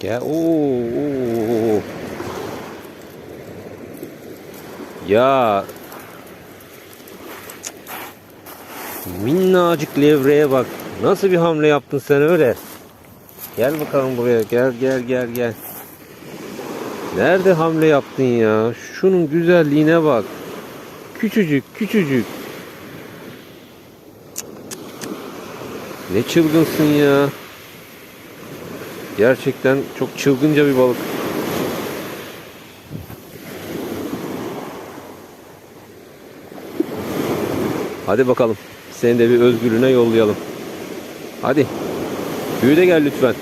Gel. Oo, oo. Ya. Minnacık levreye bak. Nasıl bir hamle yaptın sen öyle? Gel bakalım buraya. Gel gel gel gel. Nerede hamle yaptın ya? Şunun güzelliğine bak. Küçücük küçücük. Ne çılgınsın ya. Gerçekten çok çılgınca bir balık. Hadi bakalım. Seni de bir özgürlüğüne yollayalım. Hadi. Büyü de gel lütfen.